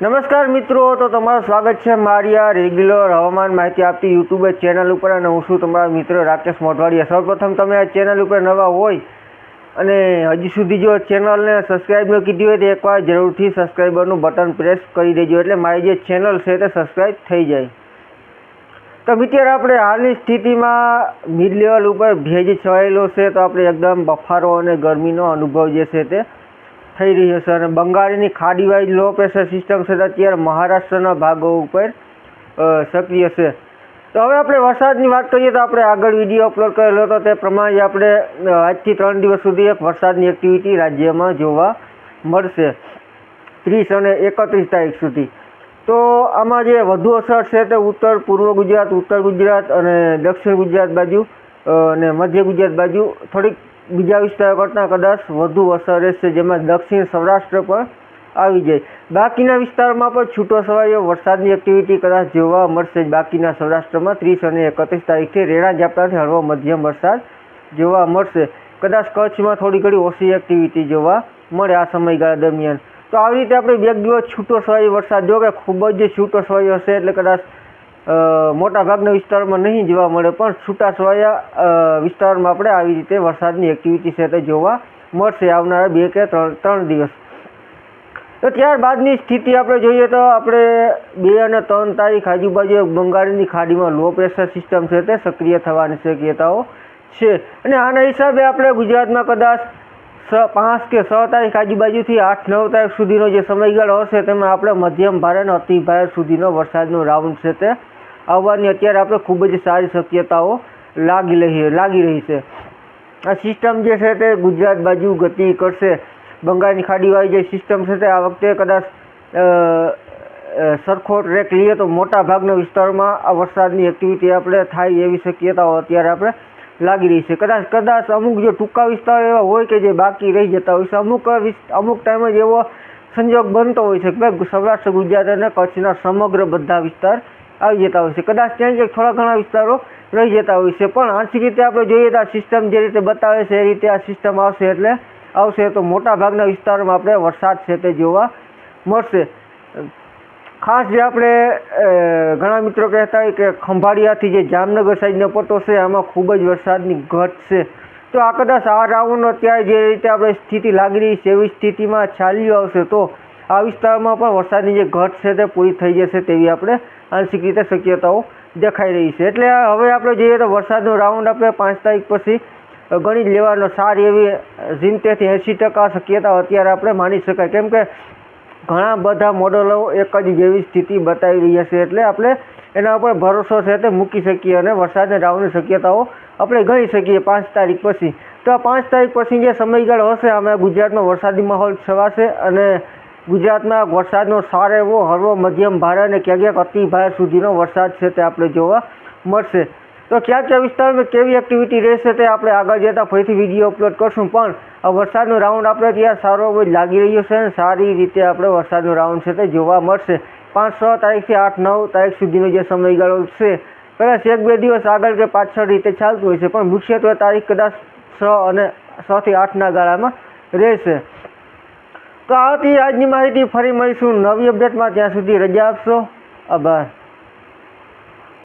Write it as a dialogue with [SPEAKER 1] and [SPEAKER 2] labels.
[SPEAKER 1] નમસ્કાર મિત્રો, તો તમારું સ્વાગત છે મારી આ રેગ્યુલર હવામાન માહિતી આપતી યુટ્યુબ ચેનલ ઉપર અને હું છું તમારા મિત્ર રાકેશ મોઢવાડિયા. સૌપ્રથમ તમે આ ચેનલ ઉપર નવા હોય અને હજી સુધી જો ચેનલને સબસ્ક્રાઈબ ન કીધી હોય તો એકવાર જરૂરથી સબસ્ક્રાઈબરનું બટન પ્રેસ કરી દેજો એટલે મારી જે ચેનલ છે તે સબસ્ક્રાઈબ થઈ જાય. તો મિત્ર, આપણે હાલની સ્થિતિમાં મિડ લેવલ ઉપર ભેજ છવાયેલો છે, તો આપણે એકદમ બફારો અને ગરમીનો અનુભવ જે છે તે થઈ રહ્યો છે અને બંગાળની ખાડીવાળી લો પ્રેશર સિસ્ટમ છે અત્યારે મહારાષ્ટ્રના ભાગો ઉપર સક્રિય છે. તો હવે આપણે વરસાદની વાત કરીએ તો આપણે આગળ વીડિયો અપલોડ કરેલો હતો તે પ્રમાણે આપણે આજથી ત્રણ દિવસ સુધી એક વરસાદની એક્ટિવિટી રાજ્યમાં જોવા મળશે. ત્રીસ અને એકત્રીસ તારીખ સુધી. તો આમાં જે વધુ અસર છે તે ઉત્તર, પૂર્વ ગુજરાત, ઉત્તર ગુજરાત અને દક્ષિણ ગુજરાત બાજુ અને મધ્ય ગુજરાત બાજુ થોડીક બીજા વિસ્તારો કરતાં કદાચ વધુ અસર રહેશે, જેમાં દક્ષિણ સૌરાષ્ટ્ર પર આવી જાય. બાકીના વિસ્તારમાં પણ છૂટો છવાયો વરસાદની એક્ટિવિટી કદાચ જોવા મળશે. બાકીના સૌરાષ્ટ્રમાં ત્રીસ અને એકત્રીસ તારીખથી રેણા ઝાપટાથી હળવો મધ્યમ વરસાદ જોવા મળશે. કદાચ કચ્છમાં થોડી ઘણી ઓછી એક્ટિવિટી જોવા મળે આ સમયગાળા દરમિયાન. તો આવી રીતે આપણે બે દિવસ છૂટો છવાયો વરસાદ જો કે ખૂબ જ છૂટો છવાયો હશે એટલે કદાચ અ, મોટા ભાગના વિસ્તારમાં નહીં જોવા મળે પણ છૂટાછવાયા વિસ્તારમાં આપણે આવી રીતે વરસાદની એક્ટિવિટી છે તે જોવા મળશે આવનારા બે કે ત્રણ ત્રણ દિવસ. તો ત્યારબાદની સ્થિતિ આપણે જોઈએ તો આપણે બે અને ત્રણ તારીખ આજુબાજુ બંગાળની ખાડીમાં લો પ્રેશર સિસ્ટમ છે તે સક્રિય થવાની શક્યતાઓ છે. અને આના હિસાબે આપણે ગુજરાતમાં કદાચ સ પાંચ કે છ તારીખ આજુબાજુથી આઠ નવ તારીખ સુધીનો જે સમયગાળો હશે તેમાં આપણે મધ્યમ ભારે અને અતિ ભારે સુધીનો વરસાદનો રાઉન્ડ છે તે આવવાની અત્યારે આપણે ખૂબ જ સારી શક્યતાઓ લાગી રહી લાગી રહી છે. આ સિસ્ટમ જે છે તે ગુજરાત બાજુ ગતિ કરશે. બંગાળની ખાડીવાળી જે સિસ્ટમ છે તે આ વખતે કદાચ સરખો ટ્રેક લઈએ તો મોટા ભાગના વિસ્તારમાં આ વરસાદની એક્ટિવિટી આપણે થાય એવી શક્યતાઓ અત્યારે આપણે લાગી રહી છે. કદાચ કદાચ અમુક જો ટૂંકા વિસ્તાર એવા હોય કે જે બાકી રહી જતા હોય છે. અમુક અમુક ટાઈમે જ એવો સંજોગ બનતો હોય છે કે ભાઈ સૌરાષ્ટ્ર, ગુજરાત અને કચ્છના સમગ્ર બધા વિસ્તાર આવી જતા હોય છે. કદાચ ત્યાં ક્યાંક થોડા ઘણા વિસ્તારો રહી જતા હોય છે. પણ આંશિક રીતે આપણે જોઈએ તો આ સિસ્ટમ જે રીતે બતાવે છે, એ રીતે આ સિસ્ટમ આવશે એટલે આવશે તો મોટા ભાગના વિસ્તારોમાં આપણે વરસાદ છે તે જોવા મળશે. ખાસ જે આપણે ઘણા મિત્રો કહેતા હોય કે ખંભાળિયાથી જે જામનગર સાઈડનો પટ્ટો છે, આમાં ખૂબ જ વરસાદની ઘટ છે. તો આ કદાચ આ રાઉન્ડ અત્યારે જે રીતે આપણે સ્થિતિ લાગી રહી છે, એવી સ્થિતિમાં ચાલ્યું આવશે તો આ વિસ્તારમાં પણ વરસાદની જે ઘટ છે તે પૂરી થઈ જશે તેવી આપણે આંશિક રીતે શક્યતાઓ દેખાઈ રહી છે. એટલે હવે આપણે જોઈએ તો વરસાદનો રાઉન્ડ આપણે પાંચ તારીખ પછી ગણી જ લેવાનો સારી એવી સિત્તેરથી એંસી ટકા શક્યતા અત્યારે આપણે માની શકાય. કેમ કે ઘણા બધા મોડલો એક જ જેવી સ્થિતિ બતાવી રહ્યા છે. એટલે આપણે એના ઉપર ભરોસો છે તે મૂકી શકીએ અને વરસાદને રાઉન્ડની શક્યતાઓ આપણે ગણી શકીએ પાંચ તારીખ પછી. તો આ પાંચ તારીખ પછી જે સમયગાળો હશે, આમાં ગુજરાતમાં વરસાદી માહોલ છવાશે અને ગુજરાતમાં વરસાદનો સારો એવો હળવો મધ્યમ ભારે અને ક્યાંક ક્યાંક અતિ ભારે સુધીનો વરસાદ છે તે આપણે જોવા મળશે. તો ક્યાં ક્યાં વિસ્તારમાં કેવી એક્ટિવિટી રહેશે તે આપણે આગળ જતાં ફરીથી વીડિયો અપલોડ કરશું. પણ આ વરસાદનો રાઉન્ડ આપણે ત્યાં સારો એવો લાગી રહ્યો છે અને સારી રીતે આપણે વરસાદનો રાઉન્ડ છે તે જોવા મળશે. પાંચ છ તારીખથી આઠ, નવ તારીખ સુધીનો જે સમયગાળો છે, કદાચ એક, બે દિવસ આગળ કે પાછળ રીતે ચાલતું હોય છે, પણ મુખ્યત્વે તારીખ કદાચ છ અને છથી આઠના ગાળામાં રહેશે. તો આ આજની માહિતી ફરી મળીશું. નવી અપડેટમાં ત્યાં સુધી રજા આપશો. આભાર.